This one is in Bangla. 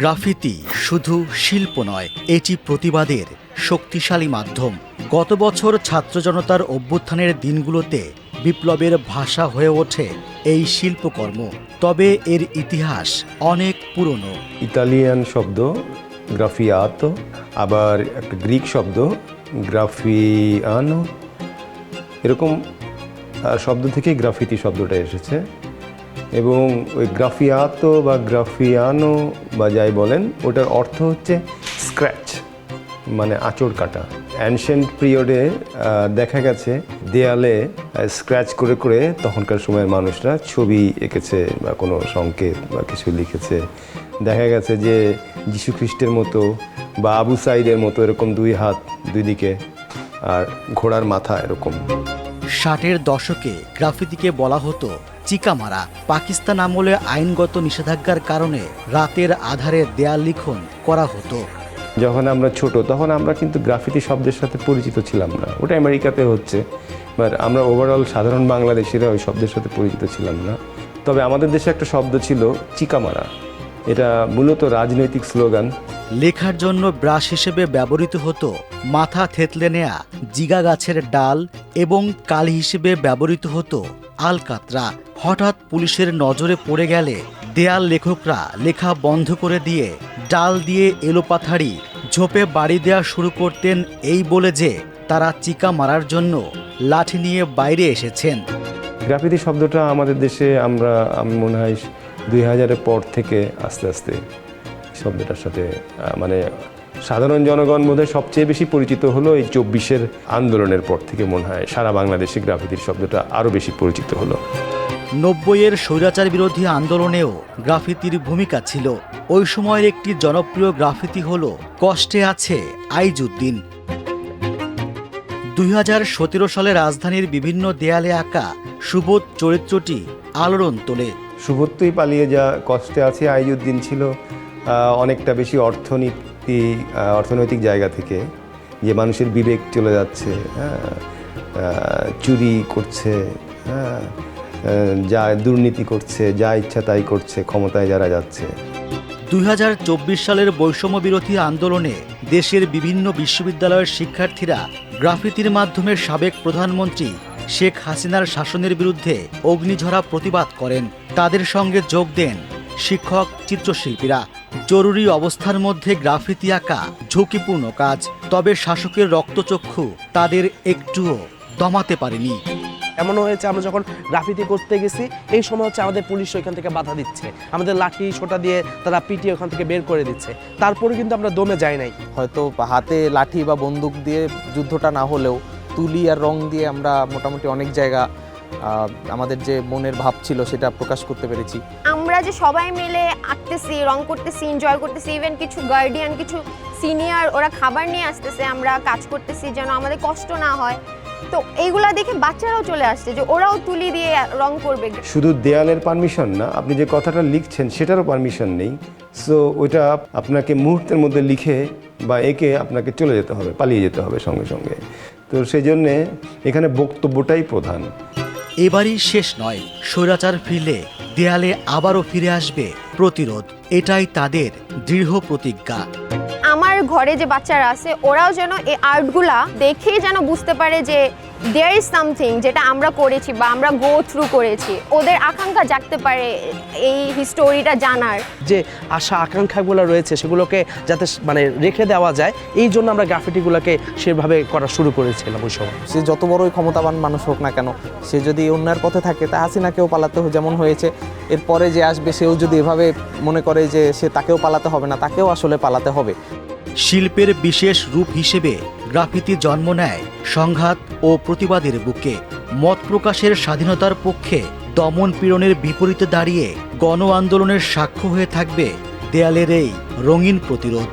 গ্রাফিতি শুধু শিল্প নয়, এটি প্রতিবাদের শক্তিশালী মাধ্যম। গত বছর ছাত্র জনতার অভ্যুত্থানের দিনগুলোতে বিপ্লবের ভাষা হয়ে ওঠে এই শিল্পকর্ম। তবে এর ইতিহাস অনেক পুরনো। ইতালিয়ান শব্দ, গ্রাফিয়াত, আবার একটা গ্রিক শব্দ, গ্রাফিয়ানো। এরকম শব্দ থেকেই গ্রাফিতি শব্দটা এসেছে। এবং ওই গ্রাফিয়াতো বা গ্রাফিয়ানো বা যাই বলেন, ওটার অর্থ হচ্ছে স্ক্র্যাচ মানে আঁচড় কাটা। অ্যানশেন্ট পিরিয়ডে দেখা গেছে দেয়ালে স্ক্র্যাচ করে করে তখনকার সময়ের মানুষরা ছবি এঁকেছে বা কোনো সংকেত বা কিছু লিখেছে। দেখা গেছে যে যীশু খ্রিস্টের মতো বা আবু সাইদের মতো এরকম দুই হাত দুই দিকে আর ঘোড়ার মাথা এরকম। ষাটের দশকে গ্রাফিতিকে বলা হতো চিকামারা পাকিস্তান আমলে আইনগত নিষেধাজ্ঞার কারণে রাতের আধারে দেয়াল লিখন করা হতো। যখন আমরা ছোট তখন আমরা কিন্তু গ্রাফিতি শব্দের সাথে পরিচিত ছিলাম না। ওটা আমেরিকাতে হচ্ছে বাট আমরা ওভারঅল সাধারণ বাংলাদেশিরা ওই শব্দের সাথে পরিচিত ছিলাম না। তবে আমাদের দেশে একটা শব্দ ছিল চিকামারা। এটা মূলত রাজনৈতিক স্লোগান। লেখার জন্য ব্রাশ হিসেবে ব্যবহৃত হতো মাথা থেতলে নেয়া জিগা গাছের ডাল এবং কালি হিসেবে ব্যবহৃত হতো আলকাতরা হঠাৎ পুলিশের নজরে পড়ে গেলে দেয়াল লেখকরা লেখা বন্ধ করে দিয়ে ডাল দিয়ে এলোপাথাড়ি ঝোপে বাড়ি দেওয়া শুরু করতেন এই বলে যে তারা চিকা মারার জন্য লাঠি নিয়ে বাইরে এসেছেন। গ্রাফিতি শব্দটা আমাদের দেশে আমরা, আমি মনে হয় দুই হাজারের পর থেকে আস্তে আস্তে শব্দটার সাথে মানে সাধারণ জনগণ বোধহয় সবচেয়ে বেশি পরিচিত হলো এই চব্বিশের আন্দোলনের পর থেকে মনে হয়। সারা বাংলাদেশে গ্রাফিতির শব্দটা আরও বেশি পরিচিত হলো। নব্বইয়ের স্বৈরাচার বিরোধী আন্দোলনেও গ্রাফিতির ভূমিকা ছিল। ওই সময়ের একটি জনপ্রিয় গ্রাফিতি হল কষ্টে আছে আইজুদ্দিন। দুই হাজার সতেরো সালে রাজধানীর বিভিন্ন দেয়ালে আঁকা সুবোধ চরিত্রটি আলোড়ন তোলে। সুভত্তই পালিয়ে যা কষ্টে আছে আইজুদ্দিন ছিল অনেকটা বেশি অর্থনীতি আহ, অর্থনৈতিক জায়গা থেকে যে মানুষের বিবেক চলে যাচ্ছে হ্যাঁ চুরি করছে হ্যাঁ যা দুর্নীতি করছে যা ইচ্ছা তাই করছে ক্ষমতায় যারা যাচ্ছে। দু হাজার চব্বিশ সালের বৈষম্য বিরোধী আন্দোলনে দেশের বিভিন্ন বিশ্ববিদ্যালয়ের শিক্ষার্থীরা গ্রাফিতির মাধ্যমে সাবেক প্রধানমন্ত্রী শেখ হাসিনার শাসনের বিরুদ্ধে অগ্নিঝরা প্রতিবাদ করেন। তাদের সঙ্গে যোগ দেন শিক্ষক চিত্রশিল্পীরা। জরুরি অবস্থার মধ্যে গ্রাফিতি আঁকা ঝুঁকিপূর্ণ কাজ তবে শাসকের রক্তচক্ষু তাদের একটুও দমাতে পারেনি। এমন হয়েছে আমরা যখন গ্রাফিতি করতে গেছি এই সময় হচ্ছে আমাদের পুলিশ ওইখান থেকে বাধা দিচ্ছে। আমাদের লাঠি সোটা দিয়ে তারা পিটিয়ে ওখান থেকে বের করে দিচ্ছে। তারপরে কিন্তু আমরা দমে যাই নাই। হয়তো হাতে লাঠি বা বন্দুক দিয়ে যুদ্ধটা না হলেও তুলি আর রং দিয়ে আমরা মোটামুটি অনেক জায়গা আমাদের যে মনের ভাব ছিল সেটা প্রকাশ করতে পেরেছি। আমরা যে সবাই মিলে আঁকতেছি রং করতেছি এনজয় করতেছি ইভেন কিছু গার্ডিয়ান কিছু সিনিয়র ওরা খাবার নিয়ে আসতেছে আমরা কাজ করতেছি যেন আমাদের কষ্ট না হয়। তো এইগুলা দেখে বাচ্চারাও চলে আসছে যে ওরাও তুলি দিয়ে রং করবে। শুধু দেয়ালের পারমিশন না আপনি যে কথাটা লিখছেন সেটারও পারমিশন নেই। সো ওইটা আপনাকে মুহূর্তের মধ্যে লিখে বা এঁকে আপনাকে চলে যেতে হবে পালিয়ে যেতে হবে সঙ্গে সঙ্গে। তো সেই জন্যে এখানে বক্তব্যটাই প্রধান। এবারই শেষ নয়। স্বৈরাচার ফিরলে দেয়ালে আবারও ফিরে আসবে প্রতিরোধ। এটাই তাদের দৃঢ় প্রতিজ্ঞা। আমার ঘরে যে বাচ্চারা আছে, ওরাও যেন এই আর্টগুলা দেখেই যেন বুঝতে পারে যে দেয়ার ইজ সামথিং যেটা আমরা করেছি বা আমরা গো থ্রু করেছি। ওদের আকাঙ্ক্ষা জাগতে পারে এই হিস্টোরিটা জানার। যে আশা আকাঙ্ক্ষাগুলো রয়েছে সেগুলোকে যাতে মানে রেখে দেওয়া যায় এই জন্য আমরা গ্রাফিটিগুলোকে সেভাবে করা শুরু করেছিলাম ওই সময়। সে যত বড়ই ক্ষমতাবান মানুষ হোক না কেন সে যদি অন্যায়ের পথে থাকে তা হাসিনাকেও পালাতে হয় যেমন হয়েছে এরপরে যে আসবে সেও যদি এভাবে মনে করে যে সে তাকেও পালাতে হবে না তাকেও আসলে পালাতে হবে। শিল্পের বিশেষ রূপ হিসেবে গ্রাফিতি জন্ম নেয় সংঘাত ও প্রতিবাদের বুকে। মত প্রকাশের স্বাধীনতার পক্ষে দমন পীড়নের বিপরীতে দাঁড়িয়ে গণ আন্দোলনের সাক্ষ্য হয়ে থাকবে দেয়ালের এই রঙিন প্রতিরোধ।